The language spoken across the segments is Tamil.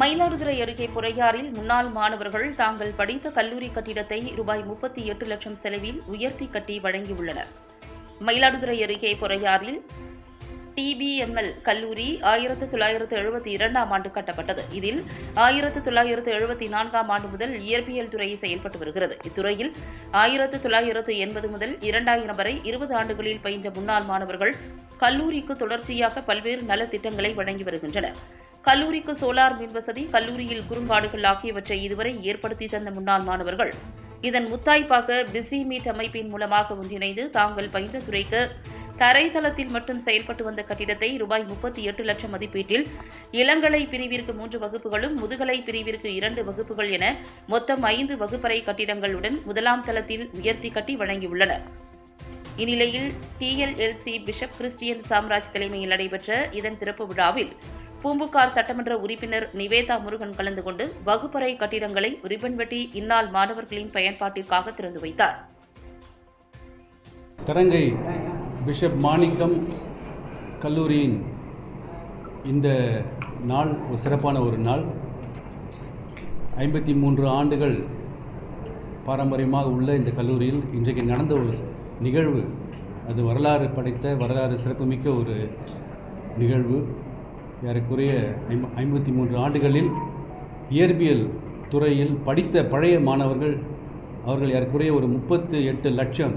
மயிலாடுதுறை அருகே பொறையாறில் முன்னாள் மாணவர்கள் தாங்கள் படித்த கல்லூரி கட்டிடத்தை ரூபாய் முப்பத்தி எட்டு லட்சம் செலவில் உயர்த்தி கட்டி வழங்கியுள்ளனர். மயிலாடுதுறை அருகே பொறையாறில் டிபிஎம்எல் கல்லூரி ஆயிரத்து தொள்ளாயிரத்து எழுபத்தி இரண்டாம் ஆண்டு கட்டப்பட்டது. இதில் ஆயிரத்து தொள்ளாயிரத்து எழுபத்தி நான்காம் ஆண்டு முதல் இயற்பியல் துறை செயல்பட்டு வருகிறது. இத்துறையில் ஆயிரத்து தொள்ளாயிரத்து எண்பது முதல் இரண்டாயிரம் வரை இருபது ஆண்டுகளில் பயின்ற முன்னாள் மாணவர்கள் கல்லூரிக்கு தொடர்ச்சியாக பல்வேறு நலத்திட்டங்களை வழங்கி வருகின்றனர். கல்லூரிக்கு சோலார் மின்வசதி கல்லூரியில் குறுங்காடுகள் ஆகியவற்றை இதுவரை ஏற்படுத்தி தந்த முன்னாள் மாணவர்கள். இதன் முத்தாய்ப்பாக பிஸி மீட் அமைப்பின் மூலமாக ஒன்றிணைந்து தாங்கள் பயின்ற துறைக்கு தரைத்தளத்தில் மட்டும் செயல்பட்டு வந்த கட்டிடத்தை ரூபாய் முப்பத்தி எட்டு லட்சம் மதிப்பீட்டில் இளங்கலை பிரிவிற்கு மூன்று வகுப்புகளும் முதுகலை பிரிவிற்கு இரண்டு வகுப்புகள் என மொத்தம் ஐந்து வகுப்பறை கட்டிடங்களுடன் முதலாம் தளத்தில் உயர்த்தி கட்டி வழங்கியுள்ளனர் இந்நிலையில் டிஎல்எல்சி பிஷப் கிறிஸ்டியன் சாம்ராஜ் தலைமையில் நடைபெற்ற இதன் திறப்பு விழாவில் பூம்புகார் சட்டமன்ற உறுப்பினர் நிவேதா முருகன் கலந்து கொண்டு வகுப்பறை கட்டிடங்களை ரிப்பன் வெட்டி இந்நாள் மாணவர்களின் பயன்பாட்டிற்காக திறந்து வைத்தார். கரங்கை பிஷப் மாணிக்கம் கல்லூரியின் இந்த நாள் ஒரு சிறப்பான ஒரு நாள். ஐம்பத்தி மூன்று ஆண்டுகள் பாரம்பரியமாக உள்ள இந்த கல்லூரியில் இன்றைக்கு நடந்த ஒரு நிகழ்வு. அது வரலாறு படைத்த வரலாறு சிறப்புமிக்க ஒரு நிகழ்வு. ஏறக்குறைய ஐம்ப ஐம்பத்தி மூன்று ஆண்டுகளில் இயற்பியல் துறையில் படித்த பழைய மாணவர்கள் அவர்கள் ஏறக்குறைய ஒரு முப்பத்து எட்டு லட்சம்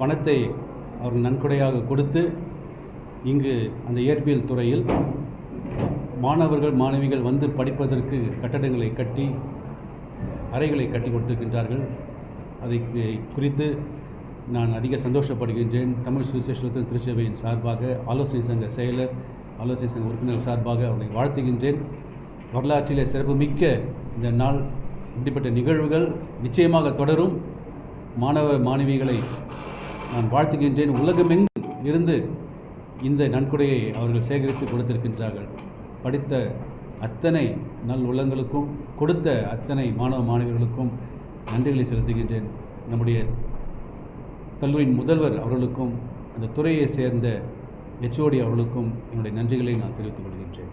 பணத்தை அவர்கள் நன்கொடையாக கொடுத்து இங்கு அந்த இயற்பியல் துறையில் மாணவர்கள் மாணவிகள் வந்து படிப்பதற்கு கட்டடங்களை கட்டி அறைகளை கட்டி கொடுத்திருக்கின்றார்கள். அதை குறித்து நான் அதிக சந்தோஷப்படுகின்றேன். தமிழ் சுவிசேஷத்தின் திருச்சபையின் சார்பாக ஆலோசனை சங்க செயலர் ஆலோசனை சங்க உறுப்பினர் சார்பாக அவர்களை வாழ்த்துகின்றேன். வரலாற்றிலே சிறப்புமிக்க இந்த நாள் இப்படிப்பட்ட நிகழ்வுகள் நிச்சயமாக தொடரும். மாணவ மாணவிகளை நான் வாழ்த்துகின்றேன். உலகமெங்கும் இருந்து இந்த நன்கொடையை அவர்கள் சேகரித்து கொடுத்திருக்கின்றார்கள். படித்த அத்தனை நல் உள்ளங்களுக்கும் கொடுத்த அத்தனை மாணவ மாணவிகளுக்கும் நன்றிகளை செலுத்துகின்றேன். நம்முடைய கல்லூரியின் முதல்வர் அவர்களுக்கும் அந்த துறையை சேர்ந்த ஹெச்ஓடி அவர்களுக்கும் என்னுடைய நன்றிகளை நான் தெரிவித்துக் கொள்கின்றேன்.